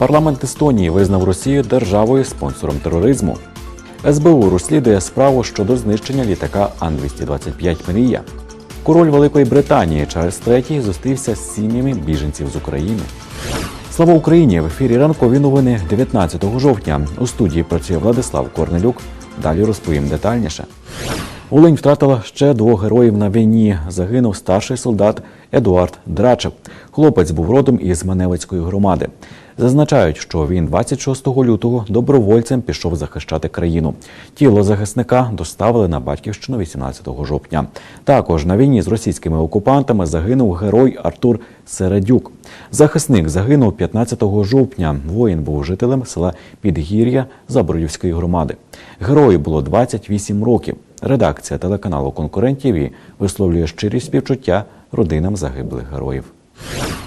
Парламент Естонії визнав Росію державою спонсором тероризму. СБУ розслідує справу щодо знищення літака Ан-225 Мрія. Король Великої Британії Чарльз III зустрівся з сім'ями біженців з України. Слава Україні! В ефірі ранкові новини 19 жовтня. У студії працює Владислав Корнелюк. Далі розповім детальніше. Волинь втратила ще двох героїв на війні. Загинув старший солдат Едуард Драчев. Хлопець був родом із Маневицької громади. Зазначають, що він 26 лютого добровольцем пішов захищати країну. Тіло захисника доставили на батьківщину 18 жовтня. Також на війні з російськими окупантами загинув герой Артур Середюк. Захисник загинув 15 жовтня. Воїн був жителем села Підгір'я Заборівської громади. Герою було 28 років. Редакція телеканалу конкурентів висловлює щирі співчуття родинам загиблих героїв.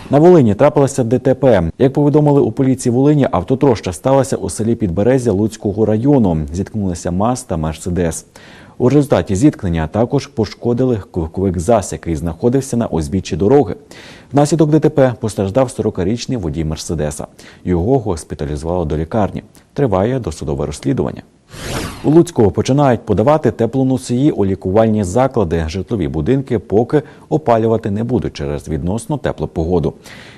На Волині трапилося ДТП. Як повідомили у поліції Волині, автотроща сталася у селі Підберезя Луцького району. Зіткнулися МАЗ та Мерседес. У результаті зіткнення також пошкодили ковковик ЗАЗ, який знаходився на узбіччі дороги. Внаслідок ДТП постраждав 40-річний водій Мерседеса. Його госпіталізували до лікарні. Триває досудове розслідування. У Луцького починають подавати теплоносії у лікувальні заклади. Житлові будинки поки опалювати не будуть через відносно теплу погоду.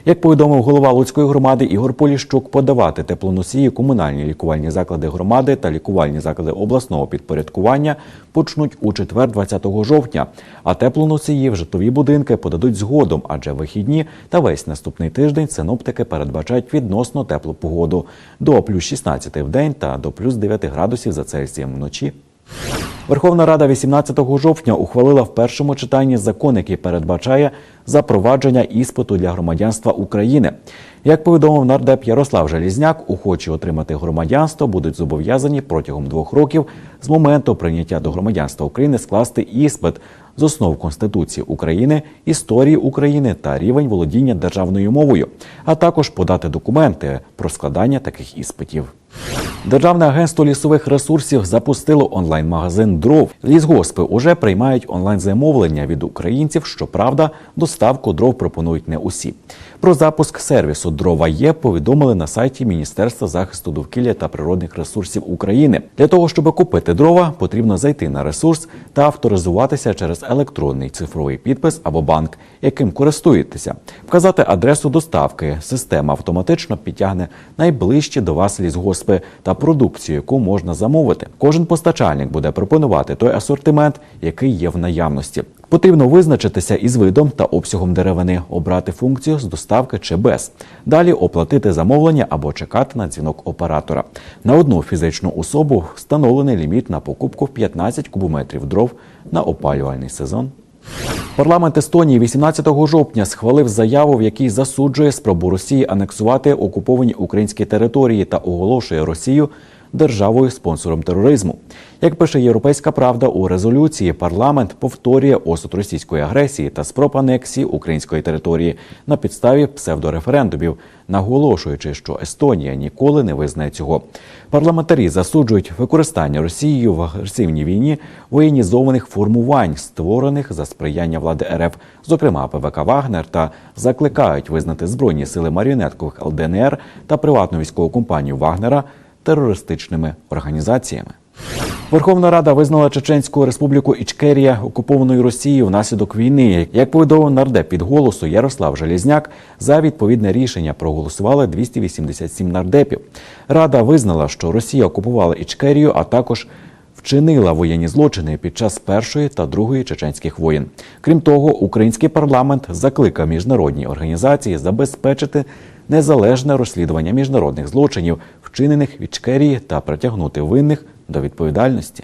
Як повідомив голова Луцької громади Ігор Поліщук, подавати теплоносії комунальні лікувальні заклади громади та лікувальні заклади обласного підпорядкування почнуть у четвер, 20 жовтня. А теплоносії в житлові будинки подадуть згодом, адже вихідні та весь наступний тиждень синоптики передбачають відносно теплу погоду до плюс 16 в день та до плюс 9 градусів за Цельсієм вночі. Верховна Рада 18 жовтня ухвалила в першому читанні закон, який передбачає запровадження іспиту для громадянства України. Як повідомив нардеп Ярослав Желізняк, охочі отримати громадянство будуть зобов'язані протягом двох років з моменту прийняття до громадянства України скласти іспит з основ Конституції України, історії України та рівень володіння державною мовою, а також подати документи про складання таких іспитів. Державне агентство лісових ресурсів запустило онлайн-магазин дров. Лісгоспи уже приймають онлайн-замовлення від українців. Щоправда, доставку дров пропонують не усі. Про запуск сервісу дрова є повідомили на сайті Міністерства захисту довкілля та природних ресурсів України. Для того щоб купити дрова, потрібно зайти на ресурс та авторизуватися через електронний цифровий підпис або банк, яким користуєтеся, вказати адресу доставки. Система автоматично підтягне найближчі до вас лісгоспи та продукцію, яку можна замовити. Кожен постачальник буде пропонувати той асортимент, який є в наявності. Потрібно визначитися із видом та обсягом деревини, обрати функцію з доставки чи без. Далі оплатити замовлення або чекати на дзвінок оператора. На одну фізичну особу встановлений ліміт на покупку в 15 кубометрів дров на опалювальний сезон. Парламент Естонії 18 жовтня схвалив заяву, в якій засуджує спробу Росії анексувати окуповані українські території та оголошує Росію державою спонсором тероризму. Як пише Європейська Правда у резолюції, парламент повторює осуд російської агресії та спроб анексії української території на підставі псевдореферендумів, наголошуючи, що Естонія ніколи не визнає цього. Парламентарі засуджують використання Росією в агресивній війні воєнізованих формувань, створених за сприяння влади РФ, зокрема ПВК Вагнер, та закликають визнати збройні сили маріонеткових ЛДНР та приватну військову компанію Вагнера терористичними організаціями. Верховна Рада визнала Чеченську республіку Ічкерія окупованою Росією внаслідок війни. Як повідомив нардеп під голосу Ярослав Желізняк, за відповідне рішення проголосували 287 нардепів. Рада визнала, що Росія окупувала Ічкерію, а також вчинила воєнні злочини під час першої та другої чеченських воєн. Крім того, український парламент закликав міжнародні організації забезпечити незалежне розслідування міжнародних злочинів, вчинених в Ічкерії, та притягнути винних до відповідальності.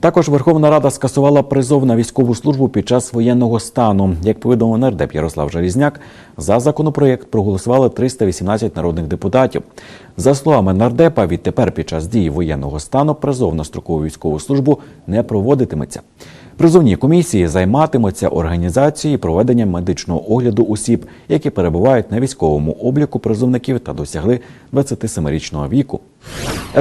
Також Верховна Рада скасувала призов на військову службу під час воєнного стану. Як повідомив нардеп Ярослав Желізняк, за законопроєкт проголосували 318 народних депутатів. За словами нардепа, відтепер під час дії воєнного стану призов на строкову військову службу не проводитиметься. Призовні комісії займатимуться організацією і проведенням медичного огляду осіб, які перебувають на військовому обліку призовників та досягли 27-річного віку.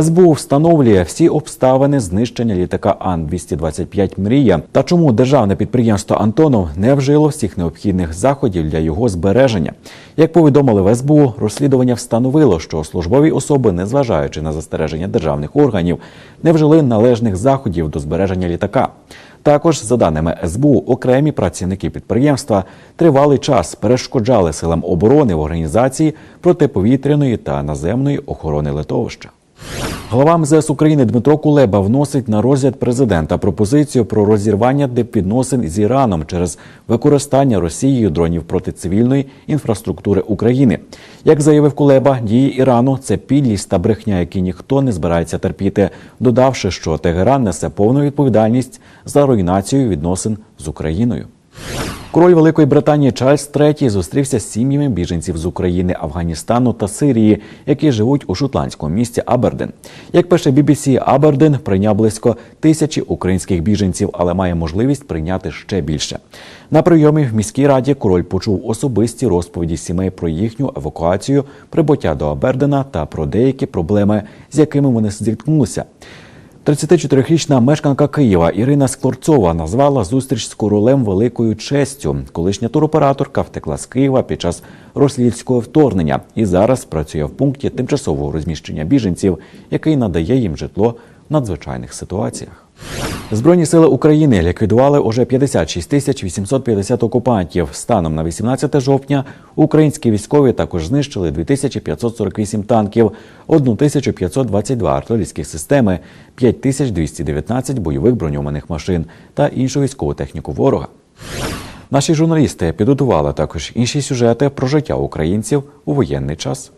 СБУ встановлює всі обставини знищення літака Ан-225 Мрія та чому державне підприємство Антонов не вжило всіх необхідних заходів для його збереження. Як повідомили в СБУ, розслідування встановило, що службові особи, незважаючи на застереження державних органів, не вжили належних заходів до збереження літака. Також, за даними СБУ, окремі працівники підприємства тривалий час перешкоджали силам оборони в організації протиповітряної та наземної охорони литовища. Голова МЗС України Дмитро Кулеба вносить на розгляд президента пропозицію про розірвання дипвідносин з Іраном через використання Росією дронів проти цивільної інфраструктури України. Як заявив Кулеба, дії Ірану це підлість та брехня, які ніхто не збирається терпіти, додавши, що Тегеран несе повну відповідальність за руйнацію відносин з Україною. Король Великої Британії Чарльз III зустрівся з сім'ями біженців з України, Афганістану та Сирії, які живуть у шотландському місті Аберден. Як пише BBC, Аберден прийняв близько тисячі українських біженців, але має можливість прийняти ще більше. На прийомі в міській раді король почув особисті розповіді сімей про їхню евакуацію, прибуття до Абердена та про деякі проблеми, з якими вони зіткнулися. 34-річна мешканка Києва Ірина Скворцова назвала зустріч з королем великою честю. Колишня туроператорка втекла з Києва під час російського вторгнення і зараз працює в пункті тимчасового розміщення біженців, який надає їм житло в надзвичайних ситуаціях. Збройні сили України ліквідували уже 56 тисяч 850 окупантів. Станом на 18 жовтня українські військові також знищили 2548 танків, 1522 артилерійських системи, 5219 бойових броньованих машин та іншу військову техніку ворога. Наші журналісти підготували також інші сюжети про життя українців у воєнний час.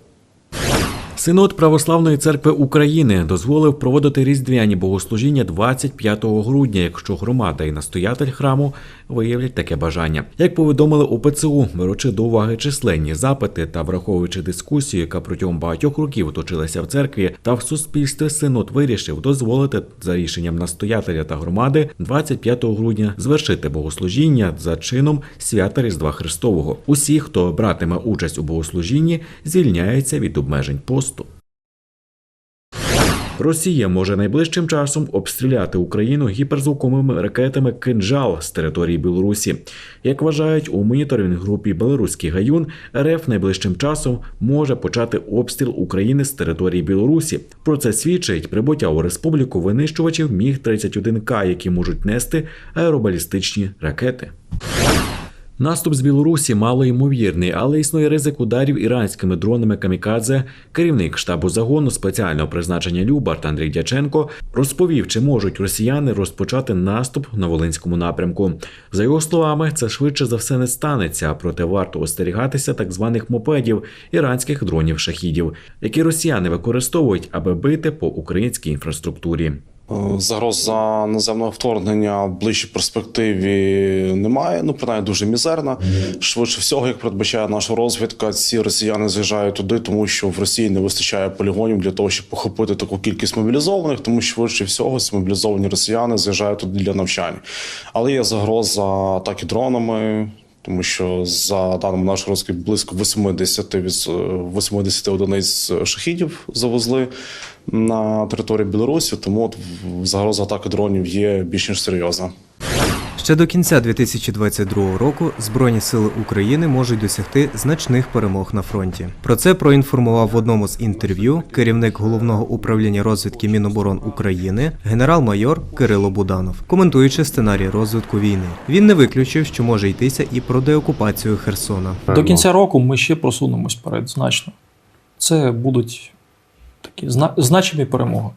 Синод Православної церкви України дозволив проводити різдвяні богослужіння 25 грудня, якщо громада і настоятель храму виявлять таке бажання. Як повідомили у ПЦУ, беручи до уваги численні запити та враховуючи дискусію, яка протягом багатьох років точилася в церкві та в суспільстві, синод вирішив дозволити за рішенням настоятеля та громади 25 грудня звершити богослужіння за чином свята Різдва Христового. Усі, хто братиме участь у богослужінні, звільняються від обмежень посту. Росія може найближчим часом обстріляти Україну гіперзвуковими ракетами «Кинжал» з території Білорусі. Як вважають у моніторинг групі Белоруський гаюн, РФ найближчим часом може почати обстріл України з території Білорусі. Про це свідчить прибуття у республіку винищувачів Міг 31 К, які можуть нести аеробалістичні ракети. Наступ з Білорусі мало ймовірний, але існує ризик ударів іранськими дронами камікадзе. Керівник штабу загону спеціального призначення Любарт Андрій Дяченко розповів, чи можуть росіяни розпочати наступ на Волинському напрямку. За його словами, це швидше за все не станеться, проте варто остерігатися так званих мопедів іранських дронів шахідів, які росіяни використовують, аби бити по українській інфраструктурі. Е, Загроза наземного вторгнення в ближчій перспективі немає. Ну принаймні дуже мізерна. Швидше всього, як передбачає наша розвідка, ці росіяни з'їжджають туди, тому що в Росії не вистачає полігонів для того, щоб похопити таку кількість мобілізованих. Тому швидше всього ці мобілізовані росіяни з'їжджають туди для навчання. Але є загроза атаки дронами. Тому що за даними нашої розвідки, близько 80, від 80 одиниць шахідів завезли на територію Білорусі. Тому от загроза атаки дронів є більш ніж серйозна. Ще до кінця 2022 року Збройні сили України можуть досягти значних перемог на фронті. Про це проінформував в одному з інтерв'ю керівник головного управління розвідки Міноборон України генерал-майор Кирило Буданов, коментуючи сценарій розвитку війни. Він не виключив, що може йтися і про деокупацію Херсона. До кінця року ми ще просунемось вперед значно. Це будуть такі значимі перемоги.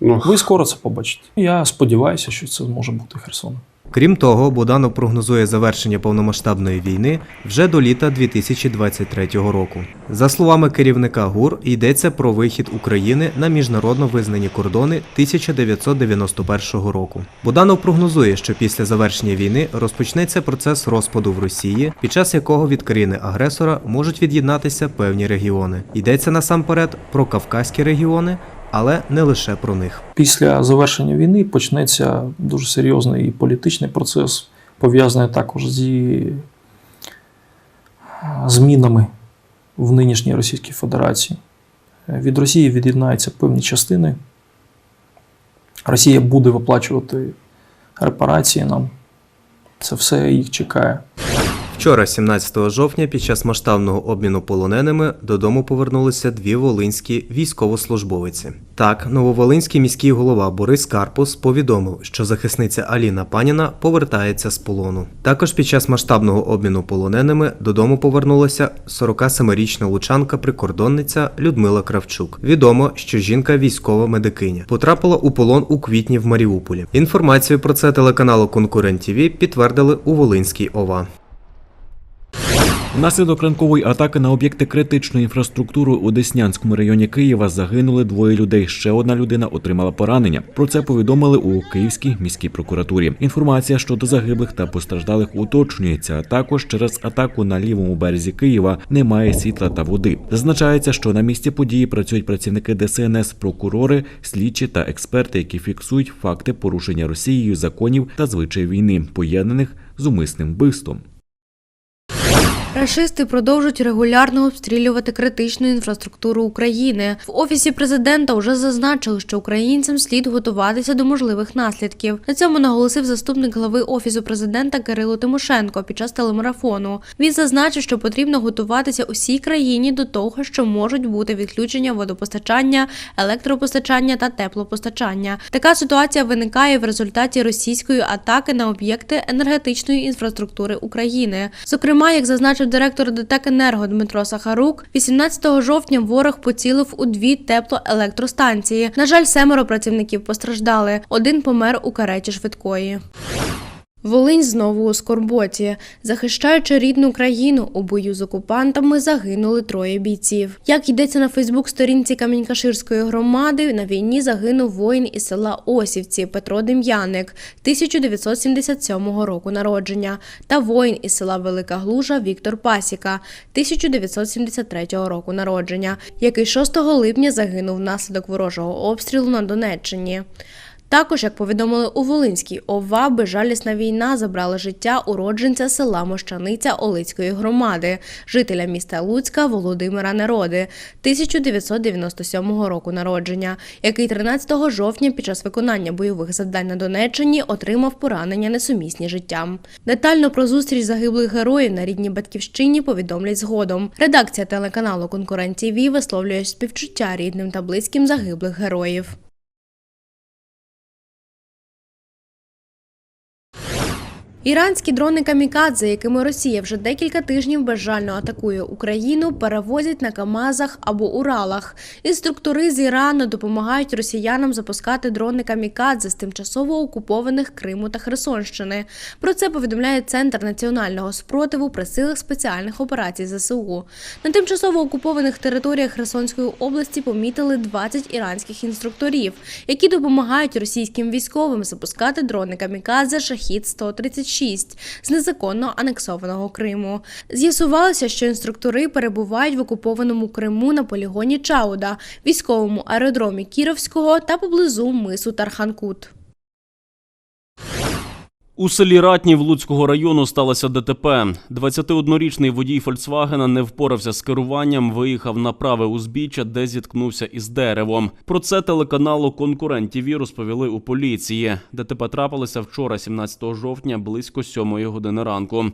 Ну, Ви скоро це побачите. Я сподіваюся, що це може бути Херсон. Крім того, Буданов прогнозує завершення повномасштабної війни вже до літа 2023 року. За словами керівника ГУР, йдеться про вихід України на міжнародно визнані кордони 1991 року. Буданов прогнозує, що після завершення війни розпочнеться процес розпаду в Росії, під час якого від країни агресора можуть від'єднатися певні регіони. Йдеться насамперед про кавказькі регіони, але не лише про них. Після завершення війни почнеться дуже серйозний політичний процес, пов'язаний також зі змінами в нинішній Російській Федерації. Е, Від Росії від'єднаються певні частини. Росія буде виплачувати репарації нам. Це все їх чекає. Вчора, 17 жовтня, під час масштабного обміну полоненими додому повернулися дві волинські військовослужбовиці. Так, нововолинський міський голова Борис Карпус повідомив, що захисниця Аліна Паніна повертається з полону. Також під час масштабного обміну полоненими додому повернулася 47-річна лучанка-прикордонниця Людмила Кравчук. Відомо, що жінка військова медикиня потрапила у полон у квітні в Маріуполі. Інформацію про це телеканалу Конкурент ТІВІ підтвердили у Волинській ОВА. Внаслідок ранкової атаки на об'єкти критичної інфраструктури у Деснянському районі Києва загинули двоє людей. Ще одна людина отримала поранення. Про це повідомили у Київській міській прокуратурі. Інформація щодо загиблих та постраждалих уточнюється. Також через атаку на лівому березі Києва немає світла та води. Зазначається, що на місці події працюють працівники ДСНС, прокурори, слідчі та експерти, які фіксують факти порушення Росією законів та звичаїв війни, поєднаних з умисним вбивством. Рашисти продовжують регулярно обстрілювати критичну інфраструктуру України. В офісі президента вже зазначили, що українцям слід готуватися до можливих наслідків. На цьому наголосив заступник глави офісу президента Кирило Тимошенко під час телемарафону. Він зазначив, що потрібно готуватися усій країні до того, що можуть бути відключення водопостачання, електропостачання та теплопостачання. Така ситуація виникає в результаті російської атаки на об'єкти енергетичної інфраструктури України. Зокрема, як зазначив директор ДТЕК «Енерго» Дмитро Сахарук, 18 жовтня ворог поцілив у дві теплоелектростанції. На жаль, семеро працівників постраждали. Один помер у кареті швидкої. Волинь знову у скорботі. Захищаючи рідну країну у бою з окупантами, загинули троє бійців. Як йдеться на Фейсбук-сторінці Камінькаширської громади, на війні загинув воїн із села Осівці Петро Дем'яник 1977 року народження та воїн із села Велика Глужа Віктор Пасіка 1973 року народження, який 6 липня загинув внаслідок ворожого обстрілу на Донеччині. Також, як повідомили у Волинській ОВА, безжалісна війна забрала життя уродженця села Мощаниця Олицької громади, жителя міста Луцька Володимира Нероди, 1997 року народження, який 13 жовтня під час виконання бойових завдань на Донеччині отримав поранення несумісні життям. Детально про зустріч загиблих героїв на рідній батьківщині повідомлять згодом. Редакція телеканалу Конкурент ТІВІ висловлює співчуття рідним та близьким загиблих героїв. Іранські дрони камікадзе, якими Росія вже декілька тижнів безжально атакує Україну, перевозять на Камазах або Уралах. Інструктори з Ірану допомагають росіянам запускати дрони камікадзе з тимчасово окупованих Криму та Херсонщини. Про це повідомляє Центр національного спротиву при силах спеціальних операцій ЗСУ. На тимчасово окупованих територіях Херсонської області помітили 20 іранських інструкторів, які допомагають російським військовим запускати дрони камікадзе Шахід 136 з незаконно анексованого Криму. З'ясувалося, що інструктори перебувають в окупованому Криму на полігоні Чауда, військовому аеродромі Кіровського та поблизу мису Тарханкут. У селі Ратнів Луцького району сталося ДТП. 21-річний водій Фольксвагена не впорався з керуванням, виїхав на праве узбіччя, де зіткнувся із деревом. Про це телеканалу Конкурент ТІВІ розповіли у поліції. ДТП трапилося вчора, 17 жовтня, близько 7 години ранку.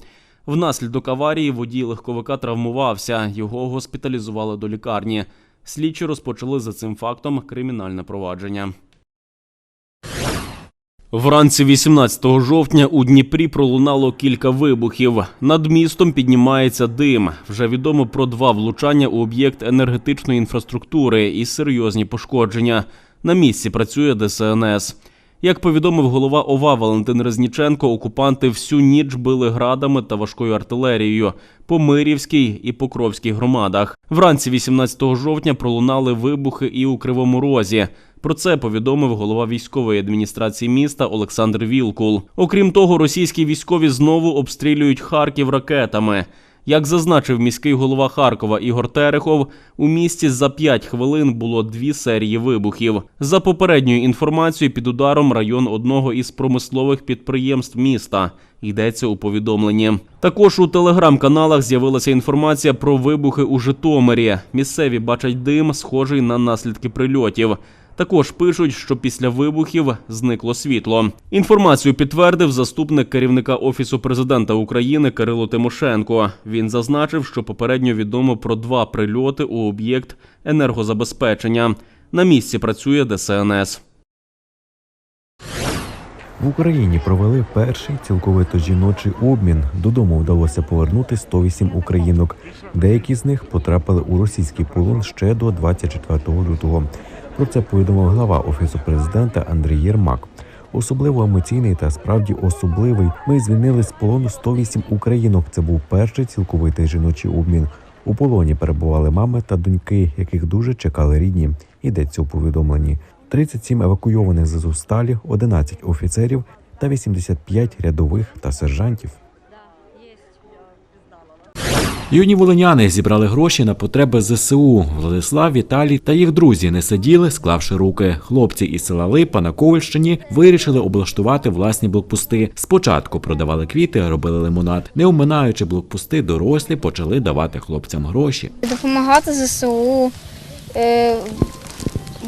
Внаслідок аварії водій легковика травмувався. Його госпіталізували до лікарні. Слідчі розпочали за цим фактом кримінальне провадження. Вранці 18 жовтня у Дніпрі пролунало кілька вибухів. Над містом піднімається дим. Вже відомо про два влучання у об'єкт енергетичної інфраструктури і серйозні пошкодження. На місці працює ДСНС. Як повідомив голова ОВА Валентин Резніченко, окупанти всю ніч били градами та важкою артилерією по Мирівській і Покровській громадах. Вранці 18 жовтня пролунали вибухи і у Кривому Розі. Про це повідомив голова військової адміністрації міста Олександр Вілкул. Окрім того, російські військові знову обстрілюють Харків ракетами. Як зазначив міський голова Харкова Ігор Терехов, у місті за 5 хвилин було дві серії вибухів. За попередньою інформацією, під ударом район одного із промислових підприємств міста. Йдеться у повідомленні. Також у телеграм-каналах з'явилася інформація про вибухи у Житомирі. Місцеві бачать дим, схожий на наслідки прильотів. Також пишуть, що після вибухів зникло світло. Інформацію підтвердив заступник керівника офісу президента України Кирило Тимошенко. Він зазначив, що попередньо відомо про два прильоти у об'єкт енергозабезпечення. На місці працює ДСНС. В Україні провели перший цілковито жіночий обмін. Додому вдалося повернути 108 українок. Деякі з них потрапили у російський полон ще до 24 лютого. Про це повідомив глава офісу президента Андрій Єрмак. Особливо емоційний та справді особливий. Ми звільнили з полону 108 українок. Це був перший цілковитий жіночий обмін. У полоні перебували мами та доньки, яких дуже чекали рідні. Йдеться у повідомленні. 37 евакуйованих з Азовсталі, 11 офіцерів та 85 рядових та сержантів. Юні волиняни зібрали гроші на потреби ЗСУ. Владислав, Віталій та їх друзі не сиділи, склавши руки. Хлопці із села Липа на Ковальщині вирішили облаштувати власні блокпости. Спочатку продавали квіти, робили лимонад. Не оминаючи блокпости, дорослі почали давати хлопцям гроші. допомагати ЗСУ, е,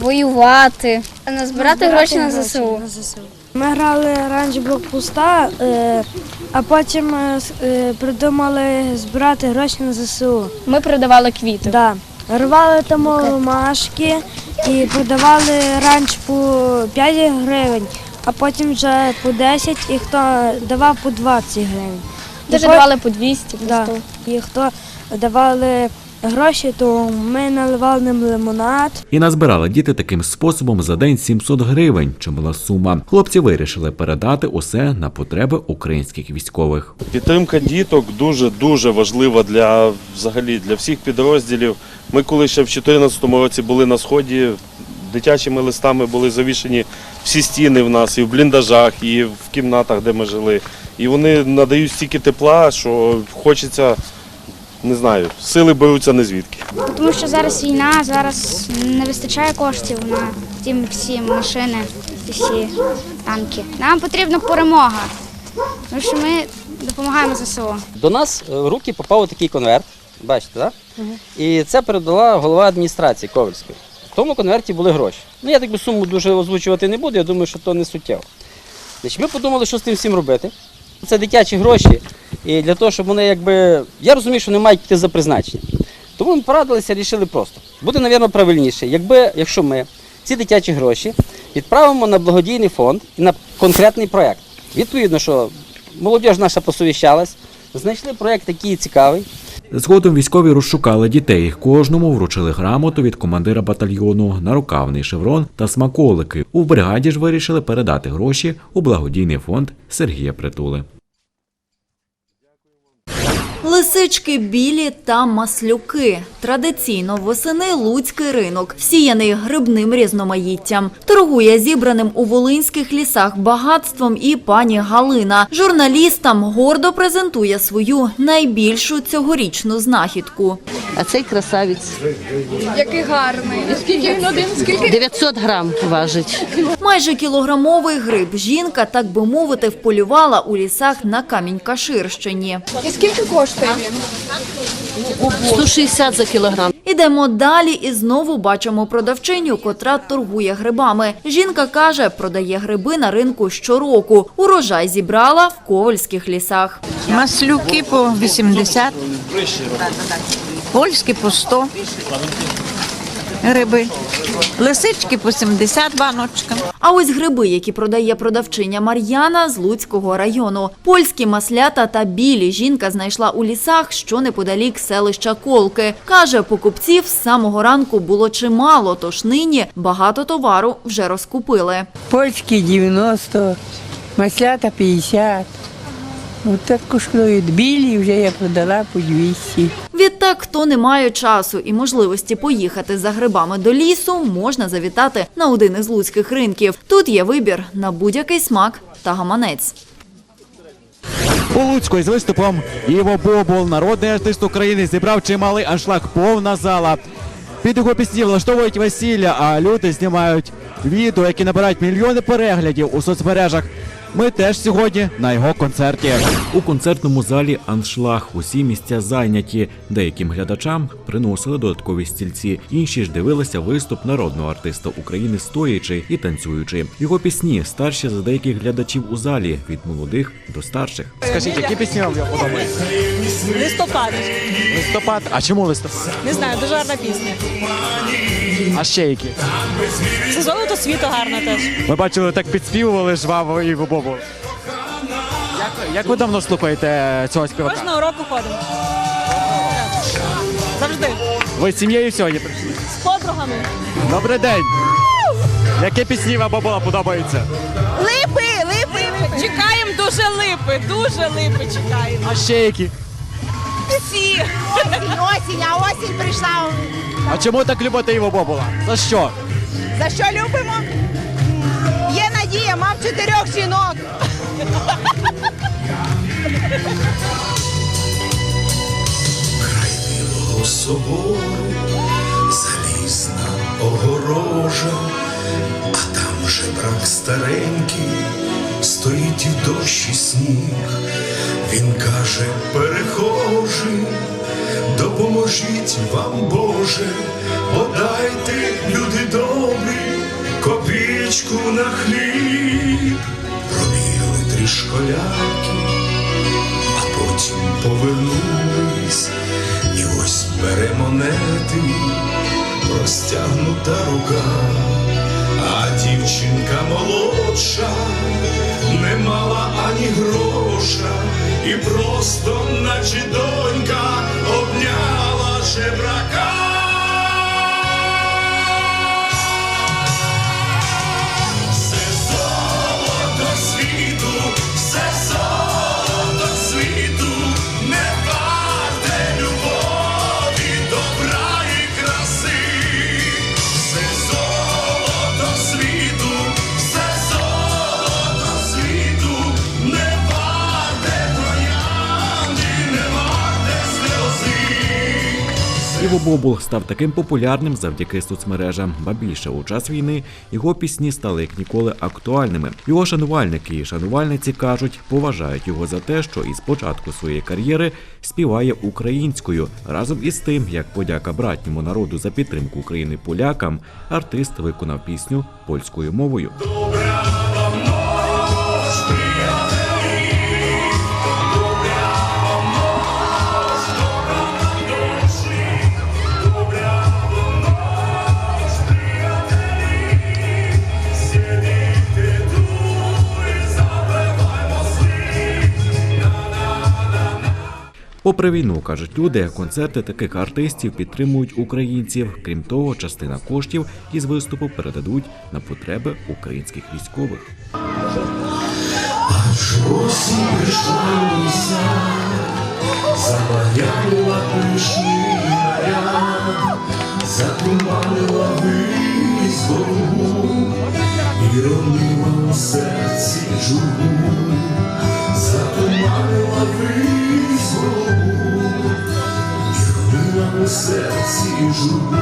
воювати, назбирати гроші на ЗСУ. Ми грали раніше блокпоста, е, а потім е, е, придумали збирати гроші на ЗСУ. Ми продавали квіти. Да. Рвали там ромашки і продавали раніше по 5 гривень, а потім вже по 10 і хто давав по 20 гривень. Дуже давали по 200, по Да. І хто давали гроші, то ми наливали ним лимонад. І назбирали діти таким способом за день 700 гривень. Чимала сума. Хлопці вирішили передати усе на потреби українських військових. Підтримка діток дуже дуже важлива для взагалі для всіх підрозділів. Ми коли ще в 2014 році були на сході, дитячими листами були завішені всі стіни в нас і в бліндажах, і в кімнатах, де ми жили. І вони надають стільки тепла, що хочеться, не знаю, сили беруться не звідки. Тому що зараз війна, зараз не вистачає коштів на ті всі машини, ті всі танки. Нам потрібна перемога, тому що ми допомагаємо ЗСУ. До нас е, в руки попав такий конверт, бачите, так? І це передала голова адміністрації Ковальської. В тому конверті були гроші. Ну, я так би суму дуже озвучувати не буду, я думаю, що то не суттєво. Значить, ми подумали, що з тим всім робити. Це дитячі гроші. І для того, щоб вони якби. Я розумію, що не мають піти за призначення. Тому ми порадилися, рішили просто. Буде, мабуть, правильніше, якби, якщо ми ці дитячі гроші відправимо на благодійний фонд і на конкретний проєкт. Відповідно, що молодь наша посовіщалась, знайшли проєкт, який цікавий. Згодом військові розшукали дітей. Кожному вручили грамоту від командира батальйону, нарукавний шеврон та смаколики. У бригаді ж вирішили передати гроші у благодійний фонд Сергія Притули. Лисички білі та маслюки. Традиційно восени луцький ринок, всіяний грибним різноманіттям. Торгує зібраним у волинських лісах багатством і пані Галина. Журналістам гордо презентує свою найбільшу цьогорічну знахідку. А цей красавець. Який гарний. Скільки він один? Скільки? 900 грам важить. Майже кілограмовий гриб жінка, так би мовити, вполювала у лісах на Камінь-Каширщині. 160 за кілограм. Ідемо далі і знову бачимо продавчиню, котра торгує грибами. Жінка каже, продає гриби на ринку щороку. Урожай зібрала в ковальських лісах. Маслюки по 80, польські по 100 гриби, лисички по 70 баночка. А ось гриби, які продає продавчиня Мар'яна з Луцького району. Польські маслята та білі жінка знайшла у лісах, що неподалік селища Колки. Каже, покупців з самого ранку було чимало, тож нині багато товару вже розкупили. Польські 90, маслята 50. Ось так коштують. Білі вже я продала по 200. Відтак, хто не має часу і можливості поїхати за грибами до лісу, можна завітати на один із луцьких ринків. Тут є вибір на будь-який смак та гаманець. У Луцьку із виступом Іво Бобул, народний артист України, зібрав чималий аншлаг, повна зала. Під його пісні влаштовують весілля, а люди знімають відео, які набирають мільйони переглядів у соцмережах. Ми теж сьогодні на його концерті. У концертному залі аншлаг усі місця зайняті. Деяким глядачам приносили додаткові стільці. Інші ж дивилися виступ народного артиста України стоячи і танцюючи. Його пісні старші за деяких глядачів у залі від молодих до старших. Скажіть, які пісні вам подобаються? Листопад. Листопад. А чому листопад? Не знаю, дуже гарна пісня. А ще які? Це золото світу гарна теж. Ми бачили, так підспівували жваво Іво Бобул. Як, як ви давно слухаєте цього співака? Кожного року ходимо. Завжди. Ви з сім'єю сьогодні прийшли? З подругами. Добрий день! Які пісні вам Бобула подобаються? Липи, липи. Чекаємо дуже липи, дуже липи чекаємо. А ще які? Всі. Осінь, а осінь прийшла. А чому так любите Іво Бобула? За що? За що любимо? Чотирьох жінок. Білого собору залізна огорожа, а там же брак старенький, стоїть і дощ і сніг. Він каже, перехожий, допоможіть вам, Боже, подайте, люди добрі, копійку на хліб, пробігли три школяки а потім повернулись, і ось бере монети, розтягнута рука, а дівчинка молодша не мала ані гроша, і просто, наче донька, обняла жебрака. Іво Бобул став таким популярним завдяки соцмережам. Ба більше у час війни його пісні стали як ніколи актуальними. Його шанувальники і шанувальниці кажуть, поважають його за те, що із початку своєї кар'єри співає українською. Разом із тим, як подяка братньому народу за підтримку України полякам, артист виконав пісню польською мовою. Попри війну, кажуть люди, концерти таких артистів підтримують українців. Крім того, частина коштів із виступу передадуть на потреби українських військових. Ліса, пишний наряд, затуманила і ронила серці журбу, затуманила вись голову і у серці журбу.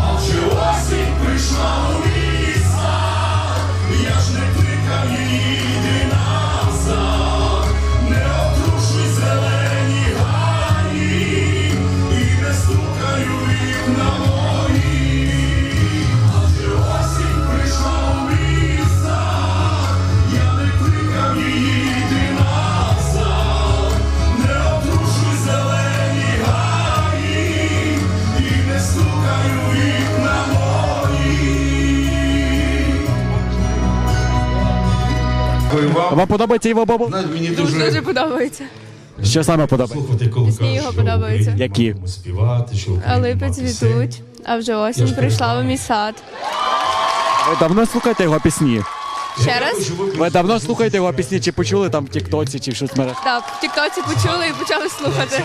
А вже осінь прийшла у ліса, я ж не кликав її йди А вам подобається Іво Бобул? Мені дуже, Дуже подобається. Що саме подобається? слухати, коли Пісні його подобаються. ми Які? співати, що Липи цвітуть, а вже Я осінь прийшла у мій сад. Ви давно слухаєте його пісні? Ще раз? Ви давно слухаєте його пісні, чи почули там в Тіктоці, чи в соцмережах? Так, в Тіктоці почули і почали слухати.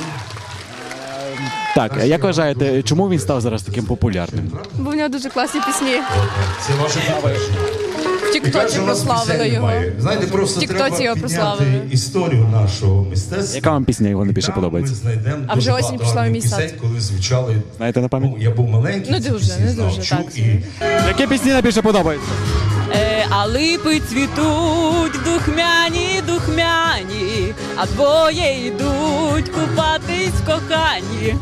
Так, а як вважаєте, чому він став зараз таким популярним? Бо в нього дуже класні пісні. Це ваше право. В Тіктоці прославили його. Знаєте, просто В Тіктоці треба його прославили. історію нашого мистецтва. Яка вам пісня його найбільше подобається? Знайдемо А вже осінь пішла в мій сад. коли звучали. Знаєте на пам'ять? Ну, я був маленький. Не дуже, не дуже, так, Які пісні найбільше подобаються? Е, а липи цвітуть, духмяні, духмяні, а двоє йдуть купатись в коханні.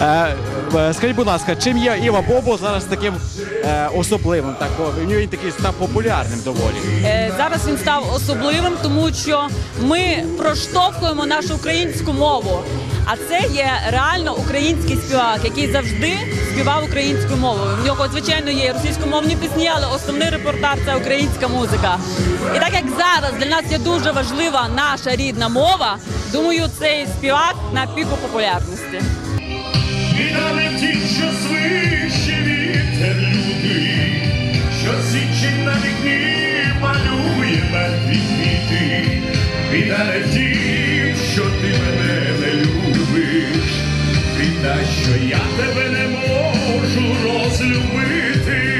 Е, е, скажіть, будь ласка, чим є Іва Бобо зараз таким е, особливим? Так, він такий став популярним доволі. Е, зараз він став особливим, тому що ми проштовхуємо нашу українську мову. А це є реально український співак, який завжди співав українською мовою. В нього, звичайно, є російськомовні пісні, але основний репортаж це українська музика. І так як зараз для нас є дуже важлива наша рідна мова, думаю, цей співак на піку популярності. Не в тім, що свище вітер лютий, що січень на малює мертві квіти. Біда в тім, що ти мене не любиш, біда, що я тебе не можу розлюбити.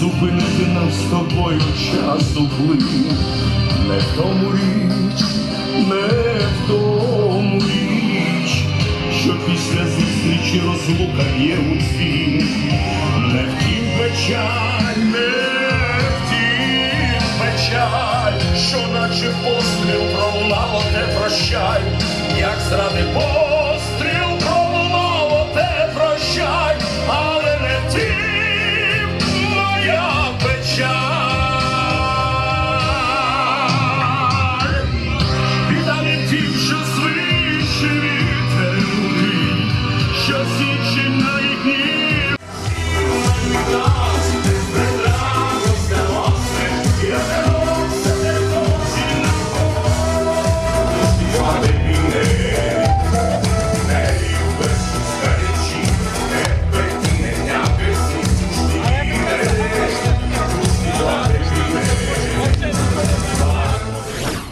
Зупинити нам з тобою часу плин. Не в тому річ, не в тому річ, що після зустрічі розлука є у цвіт. Не втім печаль, не втім печаль, що наче постріл пролунало те прощай, як зради постріл